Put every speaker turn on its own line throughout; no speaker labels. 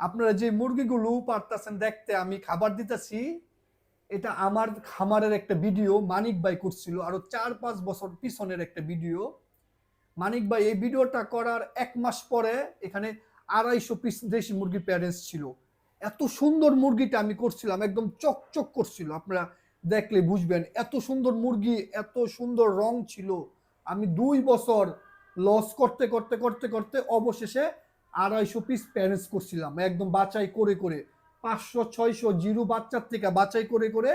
আপনারা যে মুরগিগুলো পারতেছেন দেখতে, আমি খাবার দিতেছি। এটা আমার খামারের একটা ভিডিও, মানিক ভাই করছিল। আরও চার পাঁচ বছর পিছনের একটা ভিডিও। মানিক ভাই, এই ভিডিওটা করার এক মাস পরে এখানে আড়াইশো পিস দেশি মুরগির প্যারেন্টস ছিল। এত সুন্দর মুরগিটা আমি করছিলাম, একদম চকচক করছিল। আপনারা দেখলে বুঝবেন, এত সুন্দর মুরগি, এত সুন্দর রং ছিল। আমি দুই বছর লস করতে করতে করতে করতে অবশেষে আড়াইশো পিস প্যারেন্টস করছিলাম। একদম বাছাই করে করে, পাঁচশো, ছয়শো জিরো বাচ্চার থেকে বাছাই করে করে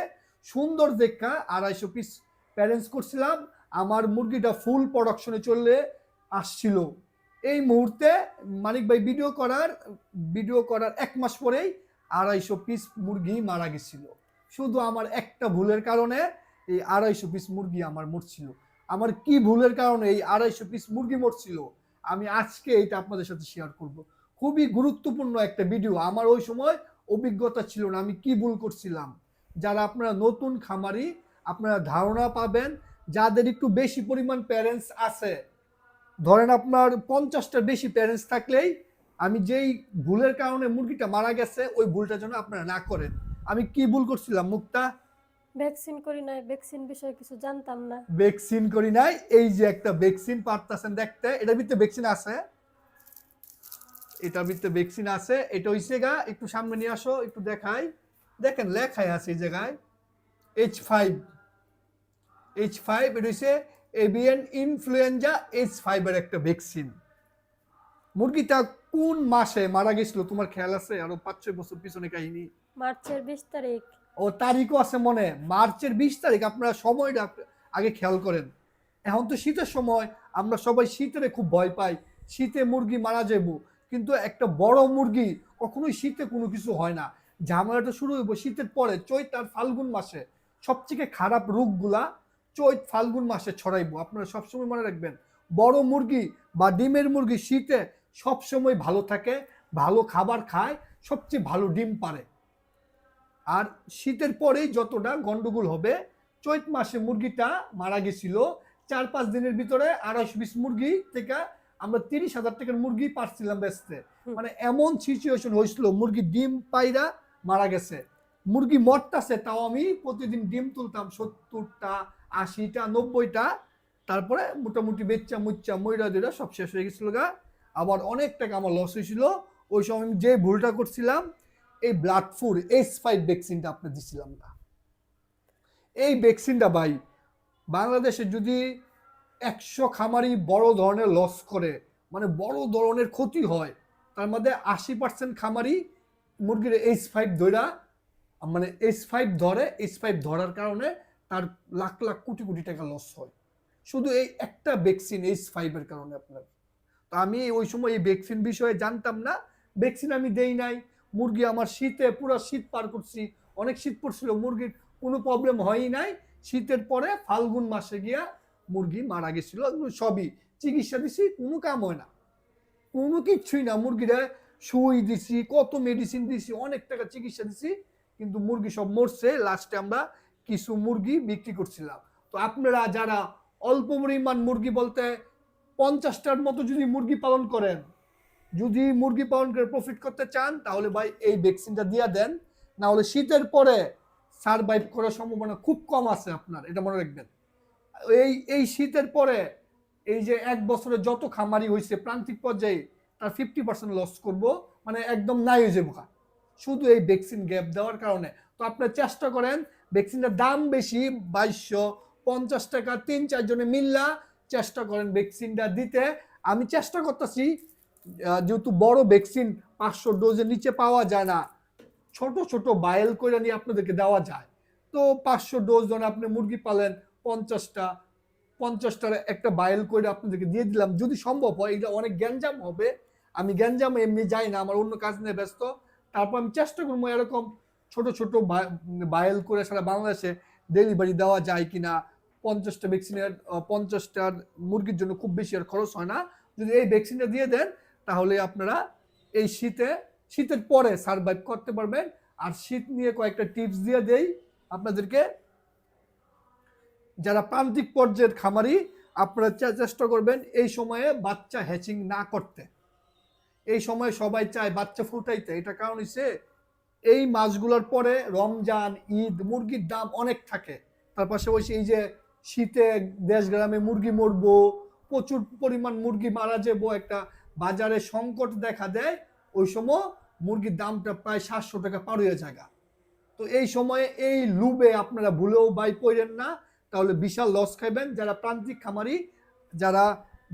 সুন্দর দেখা আড়াইশো পিস প্যারেন্টস করছিলাম। আমার মুরগিটা ফুল প্রোডাকশনে চললে আসছিল। এই মুহূর্তে মানিক ভাই ভিডিও করার ভিডিও করার এক মাস পরেই আড়াইশো পিস মুরগি মারা গেছিল। শুধু আমার একটা ভুলের কারণে এই আড়াইশো পিস মুরগি আমার মরছিল। আমার কি ভুলের কারণে এই আড়াইশো পিস মুরগি মরছিল? আমি আজকে এটা আপনাদের সাথে শেয়ার করব। খুবই গুরুত্বপূর্ণ একটা ভিডিও আমার ওই সময় অভিজ্ঞতা ছিল না, আমি কি ভুল করছিলাম। যারা আপনারা নতুন খামারি, আপনারা ধারণা পাবেন, যাদের একটু বেশি পরিমাণ প্যারেন্টস আছে, ধরেন আপনার পঞ্চাশটার বেশি প্যারেন্টস থাকলেই আমি যেই ভুলের কারণে মুরগিটা মারা গেছে, ওই ভুলটা যেন আপনারা না করেন। আমি কি ভুল করছিলাম মুক্তা
ভ্যাকসিন করি নাই ভ্যাকসিন বিষয়ে কিছু জানতাম না।
ভ্যাকসিন করি নাই এই যে একটা ভ্যাকসিন পারতাছেন দেখতে এটার ভিতরে ভ্যাকসিন আছে। এটার ভিতরে ভ্যাকসিন আছে এটা হইছে গা একটু সামনে নিয়ে আসো একটু দেখাই। দেখেন লেখাই আছে এই জায়গায়। এইচ ফাইভ এইচ ফাইভ এটা হইছে এভিয়ান ইনফ্লুয়েঞ্জা এইচ ফাইভের একটা ভ্যাকসিন মুরগিটা কোন মাসে মারা গেছিল তোমার খেয়াল আছে? আরও পাঁচ ছয় বছর পিছনে কাহিনী।
মার্চের বিশ তারিখ।
ও তারিখও আছে মনে। মার্চের বিশ তারিখ, আপনারা সময়টা আগে খেয়াল করেন। এখন তো শীতের সময়, আমরা সবাই শীতের খুব ভয় পাই। শীতে মুরগি মারা যাব কিন্তু একটা বড় মুরগি কখনোই শীতে কোনো কিছু হয় না। ঝামেলাটা শুরু হইব শীতের পরে, চৈত আর ফাল্গুন মাসে। সবথেকে খারাপ রোগগুলা চৈত ফাল্গুন মাসে ছড়াইবো। আপনারা সবসময় মনে রাখবেন, বড় মুরগি বা ডিমের মুরগি শীতে সবসময় ভালো থাকে, ভালো খাবার খায়, সবচেয়ে ভালো ডিম পারে। আর শীতের পরেই যতটা গন্ডগোল হবে চৈত মাসে মুরগিটা মারা গেছিল। চার পাঁচ দিনের ভিতরে আড়াইশো বিশ মুরগি থেকে আমরা তিরিশ হাজার টাকার মুরগি পারছিলাম বেচতে। মানে এমন সিচুয়েশন হয়েছিল মুরগি ডিম পাইরা মারা গেছে। মুরগি মরতাছে তাও আমি প্রতিদিন ডিম তুলতাম সত্তরটা আশিটা নব্বইটা। তারপরে মোটামুটি বেচ্চা মুচ্চা ময়রা দুইটা সব শেষ হয়ে গেছিল গা। আবার অনেক টাকা আমার লস হয়েছিল। ওই সময় আমি যে ভুলটা করছিলাম এই ব্লাড ফুড এইচ ফাইভ ভ্যাকসিনটা আপনি দিছিলাম না। এই ভ্যাকসিনটা ভাই, বাংলাদেশে যদি একশো খামারি বড় ধরনের লস করে মানে বড় ধরনের ক্ষতি হয়, তার মধ্যে আশি পার্সেন্ট খামারি মুরগির এইচ ফাইভ ধরা মানে এইচ ফাইভ ধরে এইচ ফাইভ ধরার কারণে তার লাখ লাখ কোটি কোটি টাকা লস হয়। শুধু এই একটা ভ্যাকসিন এইচ ফাইভের কারণে আপনার। তো আমি ওই সময় এই ভ্যাকসিন বিষয়ে জানতাম না ভ্যাকসিন আমি দেই নাই। মুরগি আমার শীতে, পুরো শীত পার করছি। অনেক শীত পড়ছিল, মুরগির কোনো প্রবলেম হয়ই নাই। শীতের পরে ফাল্গুন মাসে গিয়া মুরগি মারা গেছিল। সবই চিকিৎসা দিছি, কোনো কাম হয় না। কোনো কিচ্ছুই না, মুরগিরা সুই দিছি, কত মেডিসিন দিছি, অনেক টাকা চিকিৎসা দিছি, কিন্তু মুরগি সব মরছে। লাস্টে আমরা কিছু মুরগি বিক্রি করছিলাম। তো আপনারা যারা অল্প পরিমাণ মুরগি বলতে পঞ্চাশটার মতো যদি মুরগি পালন করেন যদি মুরগি পালন করে প্রফিট করতে চান, তাহলে ভাই এই ভ্যাকসিনটা দিয়ে দেন। না হলে শীতের পরে সারভাইভ করার সম্ভাবনা খুব কম আছে আপনার, এটা মনে রাখবেন। এই এই শীতের পরে এই যে এক বছরে যত খামারি হয়েছে প্রান্তিক পর্যায়ে, তার ফিফটি পার্সেন্ট লস করব মানে একদম নাই হয়ে যাব শুধু এই ভ্যাকসিন গ্যাপ দেওয়ার কারণে। তো আপনার চেষ্টা করেন ভ্যাকসিনটার দাম বেশি, বাইশশো পঞ্চাশ টাকা, তিন চারজনে মিল্লা, চেষ্টা করেন ভ্যাকসিনটা দিতে। আমি চেষ্টা করতেছি যেহেতু বড় ভ্যাকসিন পাঁচশো ডোজের নিচে পাওয়া যায় না, ছোট ছোট বায়েল করে নিয়ে আপনাদেরকে দেওয়া যায়। তো পাঁচশো ডোজ ধরে আপনি মুরগি পালেন, পঞ্চাশটা, পঞ্চাশটার একটা বায়েল করে আপনাদেরকে দিয়ে দিলাম। যদি সম্ভব হয়, এটা অনেক গ্যাঞ্জাম হবে। আমি গ্যাঞ্জাম এমনি যাই না, আমার অন্য কাজ নিয়ে ব্যস্ত। তারপর আমি চেষ্টা করব এরকম ছোট ছোট বায়েল করে সারা বাংলাদেশে ডেলিভারি দেওয়া যায় কিনা। পঞ্চাশটা ভ্যাকসিনের পঞ্চাশটার মুরগির জন্য খুব বেশি আর খরচ হয় না। যদি এই ভ্যাকসিনটা দিয়ে দেন তাহলে আপনারা এই শীতে, শীতের পরে সার্ভাইভ করতে পারবেন। আর শীত নিয়ে কয়েকটা টিপস দিয়ে দেই আপনাদেরকে। যারা প্রান্তিক পর্যায়ের খামারি, আপনারা চেষ্টা করবেন এই সময়ে বাচ্চা হ্যাচিং না করতে। এই সময় সবাই চায় বাচ্চা ফুটাইতে। এটা কারণ হচ্ছে এই মাসগুলোর পরে রমজান, ঈদ, মুরগির দাম অনেক থাকে। তার পাশাপাশি এই যে শীতে দেশ গ্রামে মুরগি মরবো, প্রচুর পরিমাণ মুরগি মারা যাব একটা বাজারে সংকট দেখা দেয়, ওই সময় মুরগির দামটা প্রায় সাতশো টাকা পার হয়ে জায়গা। তো এই সময়ে এই লুবে আপনারা ভুলেও বাই পড়েন না, তাহলে বিশাল লস খাইবেন। যারা প্রান্তিক খামারি, যারা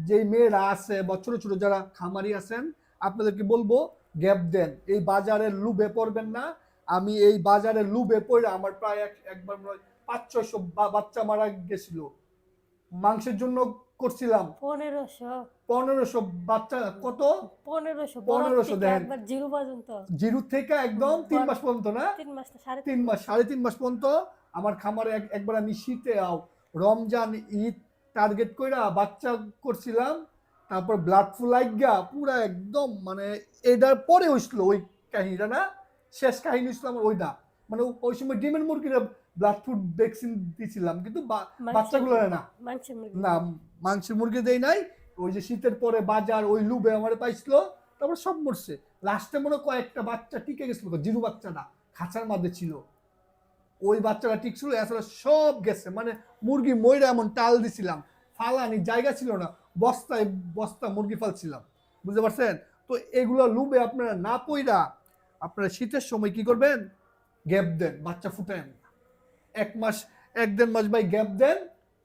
যেই মেয়েরা আছে বা ছোটো ছোটো যারা খামারি আছেন, আপনাদেরকে বলব, গ্যাপ দেন। এই বাজারের লুবে পড়বেন না। আমি এই বাজারের লুবে পড়ে আমার প্রায় এক একবার পাঁচ ছয়শো বাচ্চা মারা গেছিল। মাংসের জন্য করছিলাম।
পনেরোশো।
পনেরোশো বাচ্চা কত?
পনেরোশো
1500 দেন।
একবার জিরো পর্যন্ত।
জিরো থেকে একদম তিন মাস পর্যন্ত না?
তিন মাস সাড়ে
তিন মাস সাড়ে তিন মাস পর্যন্ত আমার খামারে এক- একবার আমি শীতে আও রমজান ঈদ টার্গেট কইরা বাচ্চা করছিলাম। তারপর ব্লাড ফ্লু লাগিয়া পুরা একদম মানে এটার পরে হইছিল ওই কাহিনীটা না? শেষ কাহিনী হইছিল আমার ওইটা। মানে ওই সময় ডিমের মুরগিরা ব্লাড ফুড ভ্যাকসিন দিছিলাম কিন্তু বাচ্চাগুলো না। না মাংসের মুরগি দেই নাই ওই যে শীতের পরে বাজার ওই লুবে আমার পাইছিল তারপর সব মরছে। লাস্টে মনে কয়েকটা বাচ্চা টিকে গেছিল জিরু বাচ্চাটা খাঁচার মধ্যে ছিল। ওই বাচ্চাটা টিকছিল আসলে সব গেছে। মানে মুরগি ময়রা এমন টাল দিছিলাম ফালানি জায়গা ছিল না বস্তায় বস্তা মুরগি ফালছিলাম। বুঝতে পারছেন? তো এগুলো লুবে আপনারা না পইরা আপনারা শীতের সময় কি করবেন? গ্যাপ দেন বাচ্চা ফুটায় না এক মাস, এক দেড় মাস ভাই গ্যাপ দেন,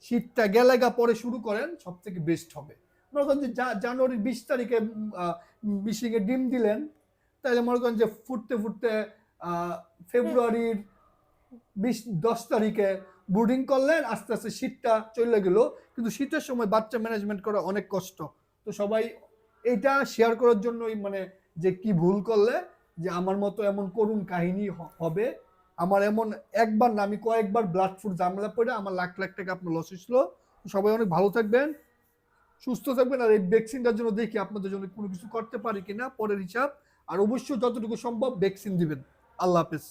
শীতটা গেলেগা পরে শুরু করেন সব থেকে বেস্ট হবে। মনে করেন যে জানুয়ারির বিশ তারিখে মিশিংয়ে ডিম দিলেন তাহলে মনে করেন যে ফুটতে ফুটতে ফেব্রুয়ারির বিশ, দশ তারিখে ব্রুডিং করলেন, আস্তে আস্তে শীতটা চলে গেল। কিন্তু শীতের সময় বাচ্চা ম্যানেজমেন্ট করা অনেক কষ্ট। তো সবাই এটা শেয়ার করার জন্যই মানে যে কি ভুল করলে, যে আমার মতো এমন করুণ কাহিনী হবে। আমার এমন একবার না, আমি কয়েকবার ব্লাড ফুড জামলা পড়ে আমার লাখ লাখ টাকা আপনার লস হয়েছিল। সবাই অনেক ভালো থাকবেন, সুস্থ থাকবেন, আর এই ভ্যাকসিনটার জন্য দেখি আপনাদের জন্য কোনো কিছু করতে পারি কিনা, পরের হিসাব। আর অবশ্যই যতটুকু সম্ভব ভ্যাকসিন দিবেন। আল্লাহ হাফেজ।